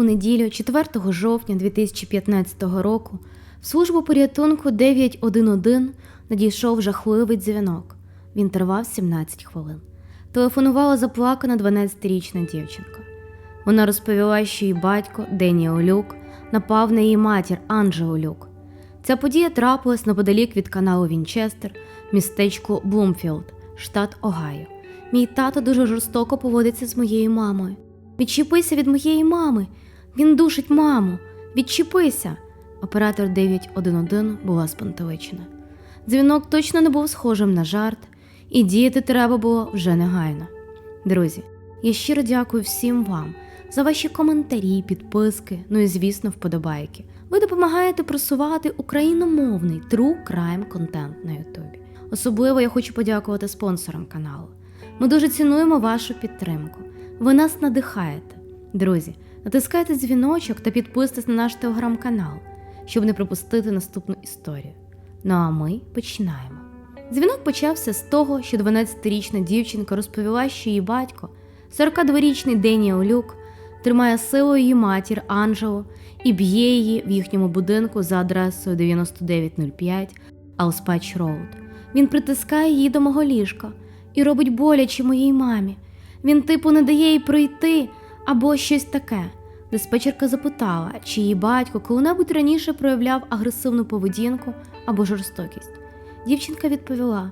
У неділю, 4 жовтня 2015 року, в службу порятунку 911 надійшов жахливий дзвінок. Він тривав 17 хвилин. Телефонувала заплакана 12-річна дівчинка. Вона розповіла, що її батько Дені Олюк напав на її матір Анджелу Люк. Ця подія трапилась неподалік від каналу Вінчестер, містечку Блумфілд, штат Огайо. Мій тато дуже жорстоко поводиться з моєю мамою. Відчепися від моєї мами. Він душить маму. Відчепися. Оператор 911 була спантеличена. Дзвінок точно не був схожим на жарт, і діяти треба було вже негайно. Друзі, я щиро дякую всім вам за ваші коментарі, підписки, ну і звісно, вподобайки. Ви допомагаєте просувати україномовний true crime контент на Ютубі. Особливо я хочу подякувати спонсорам каналу. Ми дуже цінуємо вашу підтримку. Ви нас надихаєте. Друзі, натискайте дзвіночок та підписуйтесь на наш телеграм-канал, щоб не пропустити наступну історію. Ну а ми починаємо. Дзвінок почався з того, що 12-річна дівчинка розповіла, що її батько, 42-річний Деніел Люк, тримає силою її матір Анджело і б'є її в їхньому будинку за адресою 9905 Алспач Роуд. Він притискає її до мого ліжка і робить боляче моїй мамі. Він, типу, не дає їй пройти або щось таке. Диспетчерка запитала, чи її батько коли-небудь раніше проявляв агресивну поведінку або жорстокість. Дівчинка відповіла: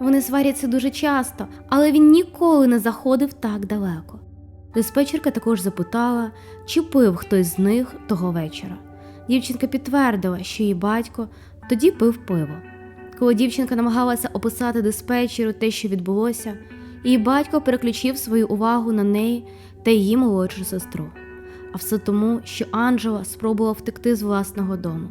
вони сваряться дуже часто, але він ніколи не заходив так далеко. Диспетчерка також запитала, чи пив хтось з них того вечора. Дівчинка підтвердила, що її батько тоді пив пиво. Коли дівчинка намагалася описати диспетчеру те, що відбулося, її батько переключив свою увагу на неї та її молодшу сестру. А все тому, що Анджела спробувала втекти з власного дому,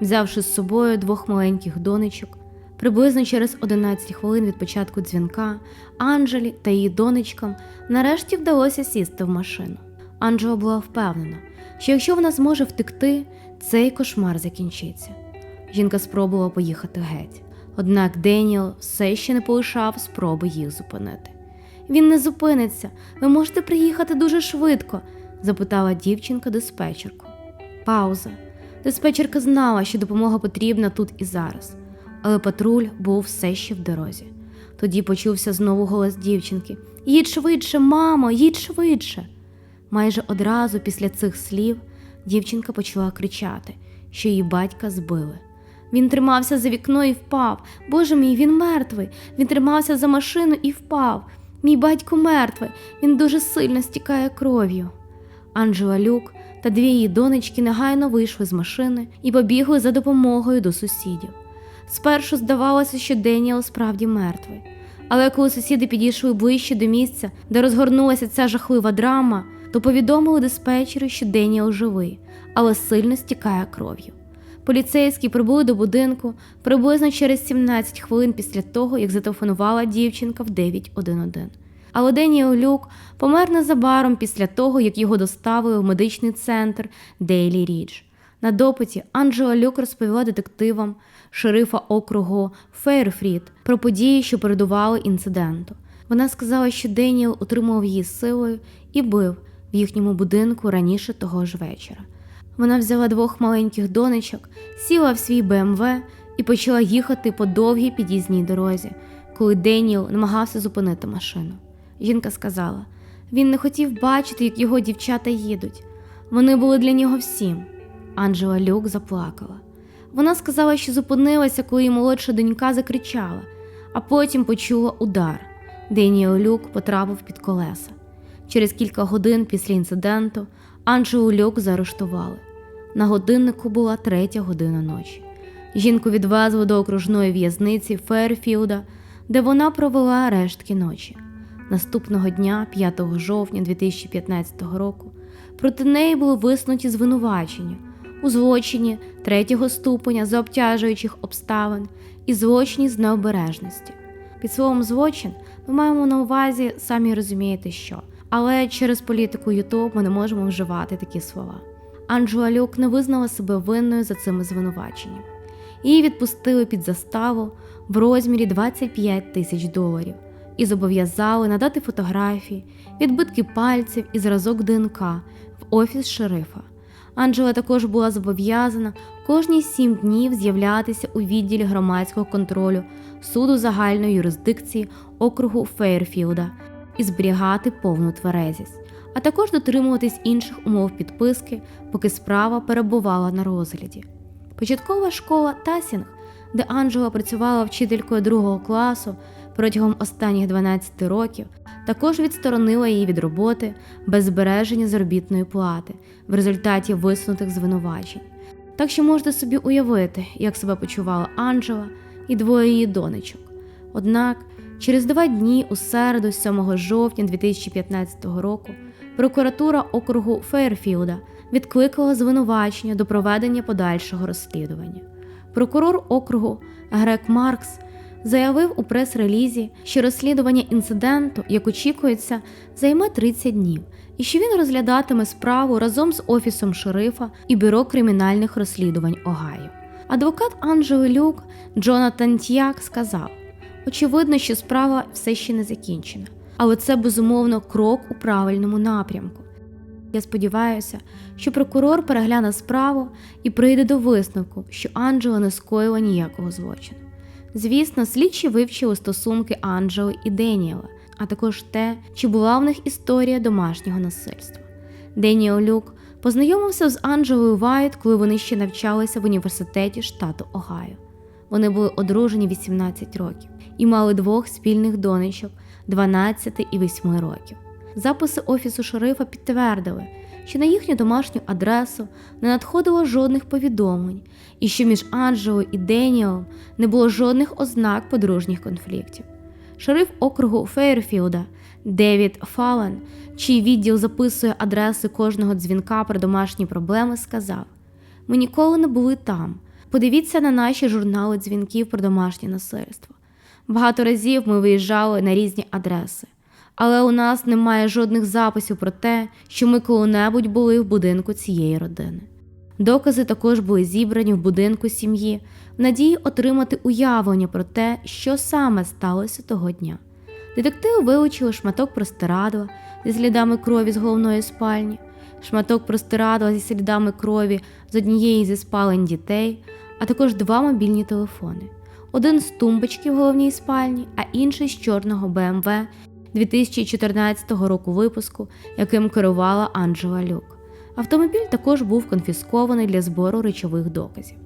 взявши з собою двох маленьких донечок. Приблизно через 11 хвилин від початку дзвінка Анджелі та її донечкам нарешті вдалося сісти в машину. Анджела була впевнена, що якщо вона зможе втекти, цей кошмар закінчиться. Жінка спробувала поїхати геть. Однак Деніел все ще не полишав спроби їх зупинити. Він не зупиниться, ви можете приїхати дуже швидко, запитала дівчинка диспетчерку. Пауза. Диспетчерка знала, що допомога потрібна тут і зараз, але патруль був все ще в дорозі. Тоді почувся знову голос дівчинки: Їдь швидше, мамо, їдь швидше. Майже одразу після цих слів дівчинка почала кричати, що її батька збили. Він тримався за вікно і впав. Боже мій, він мертвий. Він тримався за машину і впав. Мій батько мертвий, він дуже сильно стікає кров'ю. Анджела Люк та дві її донечки негайно вийшли з машини і побігли за допомогою до сусідів. Спершу здавалося, що Деніел справді мертвий. Але коли сусіди підійшли ближче до місця, де розгорнулася ця жахлива драма, то повідомили диспетчеру, що Деніел живий, але сильно стікає кров'ю. Поліцейські прибули до будинку приблизно через 17 хвилин після того, як зателефонувала дівчинка в 911. Але Деніел Люк помер незабаром після того, як його доставили в медичний центр Дейлі Рідж. На допиті Анджела Люк розповіла детективам шерифа округу Фейрфрід про події, що передували інциденту. Вона сказала, що Деніел утримував її силою і бив в їхньому будинку раніше того ж вечора. Вона взяла двох маленьких донечок, сіла в свій БМВ і почала їхати по довгій під'їзній дорозі, коли Деніел намагався зупинити машину. Жінка сказала: він не хотів бачити, як його дівчата їдуть. Вони були для нього всім. Анджела Люк заплакала. Вона сказала, що зупинилася, коли її молодша донька закричала, а потім почула удар. Деніел Люк потрапив під колеса. Через кілька годин після інциденту Анджелу Люк заарештували. На годиннику була третя година ночі. Жінку відвезли до окружної в'язниці Ферфілда, де вона провела рештки ночі. Наступного дня, 5 жовтня 2015 року, проти неї були висунуті звинувачення у злочині третього ступеня за обтяжуючих обставин і злочині з необережності. Під словом злочин ми маємо на увазі, самі розумієте, що, але через політику YouTube ми не можемо вживати такі слова. Анджела Люк не визнала себе винною за цими звинуваченнями. Її відпустили під заставу в розмірі 25 тисяч доларів і зобов'язали надати фотографії, відбитки пальців і зразок ДНК в офіс шерифа. Анджела також була зобов'язана кожні сім днів з'являтися у відділі громадського контролю суду загальної юрисдикції округу Фейрфілда і зберігати повну тверезість, а також дотримуватись інших умов підписки, поки справа перебувала на розгляді. Початкова школа Тасінг, де Анджела працювала вчителькою другого класу протягом останніх 12 років, також відсторонила її від роботи без збереження заробітної плати в результаті висунутих звинувачень. Так що можете собі уявити, як себе почувала Анджела і двоє її донечок. Однак, через два дні, у середу, 7 жовтня 2015 року, прокуратура округу Фейерфілда відкликала звинувачення до проведення подальшого розслідування. Прокурор округу Грек Маркс заявив у прес-релізі, що розслідування інциденту, як очікується, займе 30 днів, і що він розглядатиме справу разом з офісом шерифа і бюро кримінальних розслідувань Огайо. Адвокат Анджели Люк Джонатан Т'як сказав: очевидно, що справа все ще не закінчена, але це безумовно крок у правильному напрямку. Я сподіваюся, що прокурор перегляне справу і прийде до висновку, що Анджела не скоїла ніякого злочину. Звісно, слідчі вивчили стосунки Анджели і Деніела, а також те, чи була в них історія домашнього насильства. Деніел Люк познайомився з Анджелою Вайт, коли вони ще навчалися в університеті штату Огайо. Вони були одружені 18 років і мали двох спільних донечок 12 і 8 років. Записи офісу шерифа підтвердили, що на їхню домашню адресу не надходило жодних повідомлень, і що між Анджелою і Деніелом не було жодних ознак подружніх конфліктів. Шериф округу Фейерфілда Девід Фален, чий відділ записує адреси кожного дзвінка про домашні проблеми, сказав: Ми ніколи не були там. Подивіться на наші журнали дзвінків про домашнє насильство. Багато разів ми виїжджали на різні адреси, але у нас немає жодних записів про те, що ми коли-небудь були в будинку цієї родини. Докази також були зібрані в будинку сім'ї в надії отримати уявлення про те, що саме сталося того дня. Детективи вилучили шматок простирадла зі слідами крові з головної спальні, шматок простирадла зі слідами крові з однієї зі спалень дітей, а також два мобільні телефони: один з тумбочки в головній спальні, а інший з чорного БМВ 2014 року випуску, яким керувала Анджела Люк. Автомобіль також був конфіскований для збору речових доказів.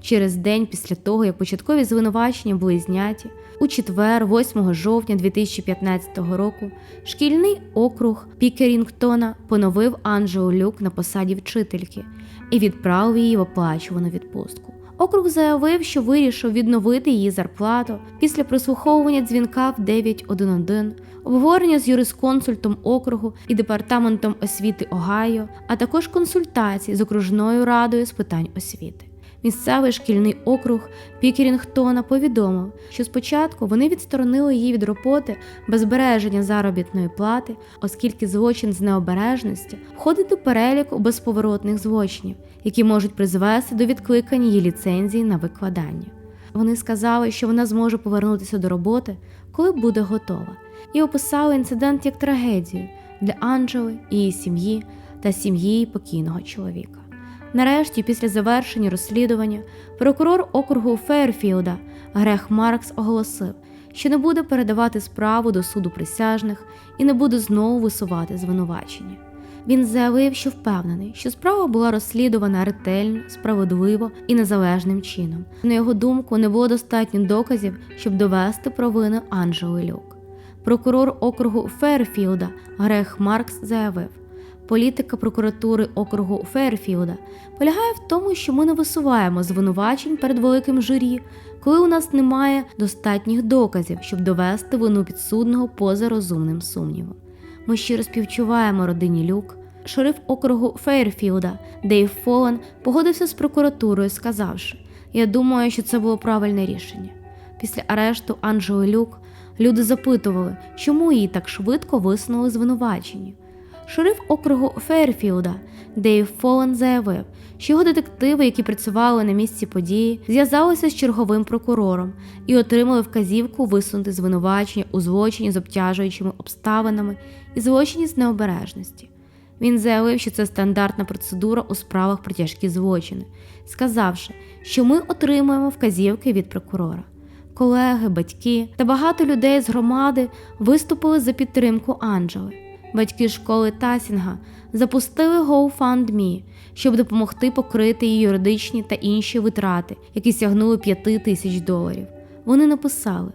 Через день після того, як початкові звинувачення були зняті, у четвер, 8 жовтня 2015 року, шкільний округ Пікерінгтона поновив Анджелу Люк на посаді вчительки і відправив її в оплачувану відпустку. Округ заявив, що вирішив відновити її зарплату після прослуховування дзвінка в 911, обговорення з юрисконсультом округу і департаментом освіти Огайо, а також консультації з окружною радою з питань освіти. Місцевий шкільний округ Пікерінгтона повідомив, що спочатку вони відсторонили її від роботи без збереження заробітної плати, оскільки злочин з необережності входить до переліку безповоротних злочинів, які можуть призвести до відкликання її ліцензії на викладання. Вони сказали, що вона зможе повернутися до роботи, коли буде готова, і описали інцидент як трагедію для Анджели, її сім'ї та сім'ї покійного чоловіка. Нарешті, після завершення розслідування, прокурор округу Фейерфілда Грех Маркс оголосив, що не буде передавати справу до суду присяжних і не буде знову висувати звинувачення. Він заявив, що впевнений, що справа була розслідувана ретельно, справедливо і незалежним чином. На його думку, не було достатньо доказів, щоб довести провину Анджели Люк. Прокурор округу Фейерфілда Грех Маркс заявив. Політика прокуратури округу Фейерфілда полягає в тому, що ми не висуваємо звинувачень перед великим журі, коли у нас немає достатніх доказів, щоб довести вину підсудного поза розумним сумнівом. Ми щиро співчуваємо родині Люк. Шериф округу Фейерфілда Дейв Фолан погодився з прокуратурою, сказавши: Я думаю, що це було правильне рішення. Після арешту Анджели Люк люди запитували, чому її так швидко висунули звинувачення. Шериф округу Фейерфілда Дейв Фолен заявив, що його детективи, які працювали на місці події, зв'язалися з черговим прокурором і отримали вказівку висунути звинувачення у злочині з обтяжуючими обставинами і злочині з необережності. Він заявив, що це стандартна процедура у справах про тяжкі злочини, сказавши, що ми отримуємо вказівки від прокурора. Колеги, батьки та багато людей з громади виступили за підтримку Анджели. Батьки школи Тасінга запустили GoFundMe, щоб допомогти покрити її юридичні та інші витрати, які сягнули 5 тисяч доларів. Вони написали: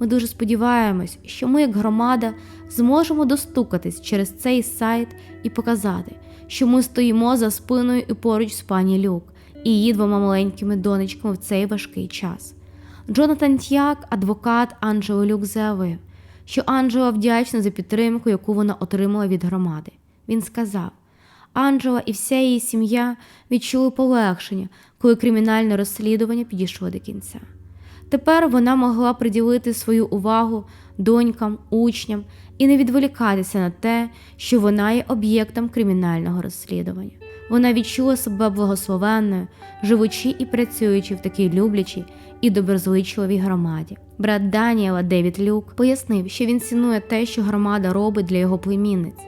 ми дуже сподіваємось, що ми, як громада, зможемо достукатись через цей сайт і показати, що ми стоїмо за спиною і поруч з пані Люк і її двома маленькими донечками в цей важкий час. Джонатан Тяк, адвокат Анджели Люк, заявив, що Анджела вдячна за підтримку, яку вона отримала від громади. Він сказав: Анджела і вся її сім'я відчули полегшення, коли кримінальне розслідування підійшло до кінця. Тепер вона могла приділити свою увагу донькам, учням і не відволікатися на те, що вона є об'єктом кримінального розслідування. Вона відчула себе благословенною, живучи і працюючи в такій люблячій і доброзичливій громаді. Брат Даніела Девід Люк пояснив, що він цінує те, що громада робить для його племінниць.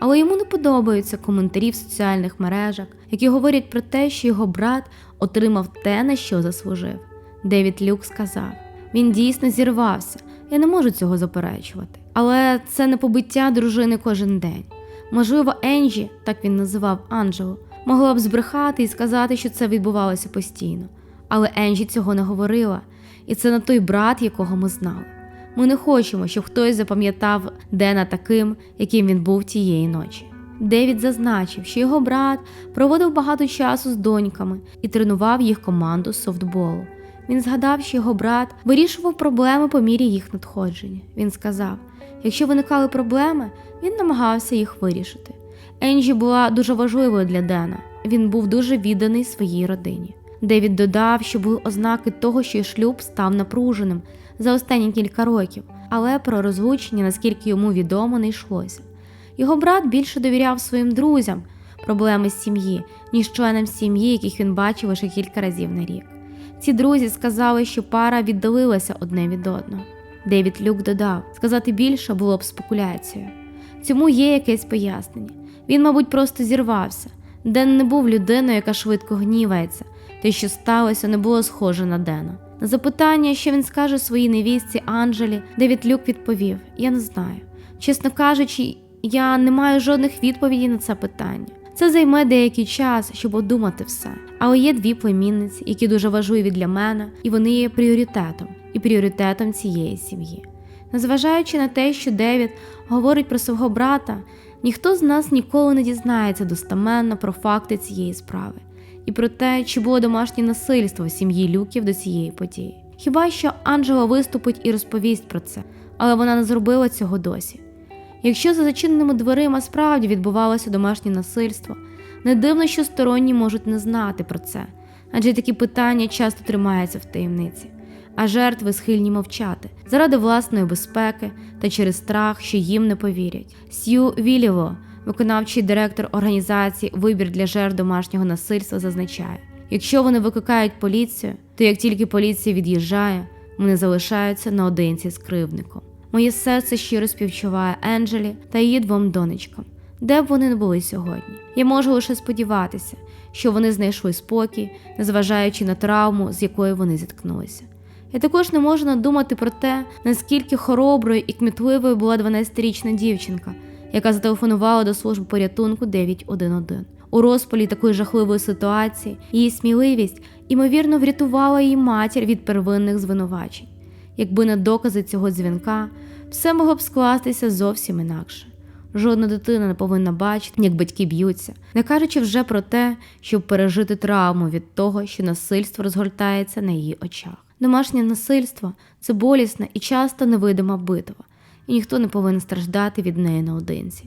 Але йому не подобаються коментарі в соціальних мережах, які говорять про те, що його брат отримав те, на що заслужив. Девід Люк сказав: він дійсно зірвався, я не можу цього заперечувати. Але це не побиття дружини кожен день. Можливо, Енджі, так він називав Анджелу, могла б збрехати і сказати, що це відбувалося постійно. Але Енджі цього не говорила, і це не той брат, якого ми знали. Ми не хочемо, щоб хтось запам'ятав Дена таким, яким він був тієї ночі. Девід зазначив, що його брат проводив багато часу з доньками і тренував їх команду з софтболу. Він згадав, що його брат вирішував проблеми по мірі їх надходження. Він сказав: якщо виникали проблеми, він намагався їх вирішити. Енджі була дуже важливою для Дена. Він був дуже відданий своїй родині. Девід додав, що були ознаки того, що шлюб став напруженим за останні кілька років, але про розлучення, наскільки йому відомо, не йшлося. Його брат більше довіряв своїм друзям проблеми з сім'ї, ніж членам сім'ї, яких він бачив лише кілька разів на рік. Ці друзі сказали, що пара віддалилася одне від одного. Девід Люк додав, сказати більше було б спекуляцією. Цьому є якесь пояснення. Він, мабуть, просто зірвався. Ден не був людиною, яка швидко гнівається. Те, що сталося, не було схоже на Дена. На запитання, що він скаже своїй невістці Анджелі, Девід Люк відповів: Я не знаю. Чесно кажучи, я не маю жодних відповідей на це питання. Це займе деякий час, щоб обдумати все. Але є дві племінниці, які дуже важливі для мене, і вони є пріоритетом і пріоритетом цієї сім'ї. Незважаючи на те, що Девід говорить про свого брата, ніхто з нас ніколи не дізнається достеменно про факти цієї справи і про те, чи було домашнє насильство в сім'ї Люків до цієї події. Хіба що Анджела виступить і розповість про це, але вона не зробила цього досі. Якщо за зачиненими дверима справді відбувалося домашнє насильство, не дивно, що сторонні можуть не знати про це, адже такі питання часто тримаються в таємниці, а жертви схильні мовчати заради власної безпеки та через страх, що їм не повірять. Сью Віліво, виконавчий директор організації Вибір для жертв домашнього насильства, зазначає: якщо вони викликають поліцію, то як тільки поліція від'їжджає, вони залишаються наодинці з кривдником. Моє серце щиро співчуває Енджелі та її двом донечкам, де б вони не були сьогодні. Я можу лише сподіватися, що вони знайшли спокій, незважаючи на травму, з якою вони зіткнулися. Я також не можу надумати про те, наскільки хороброю і кмітливою була 12-річна дівчинка, яка зателефонувала до служби порятунку 911. У розпалі такої жахливої ситуації її сміливість ймовірно врятувала її матір від первинних звинувачень. Якби не докази цього дзвінка, все могло б скластися зовсім інакше. Жодна дитина не повинна бачити, як батьки б'ються, не кажучи вже про те, щоб пережити травму від того, що насильство розгортається на її очах. Домашнє насильство це болісна і часто невидима битва, і ніхто не повинен страждати від неї наодинці.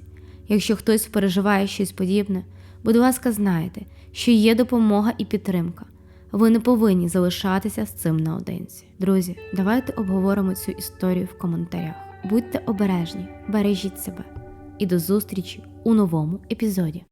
Якщо хтось переживає щось подібне, будь ласка, знайте, що є допомога і підтримка. Ви не повинні залишатися з цим наодинці. Друзі, давайте обговоримо цю історію в коментарях. Будьте обережні, бережіть себе і до зустрічі у новому епізоді.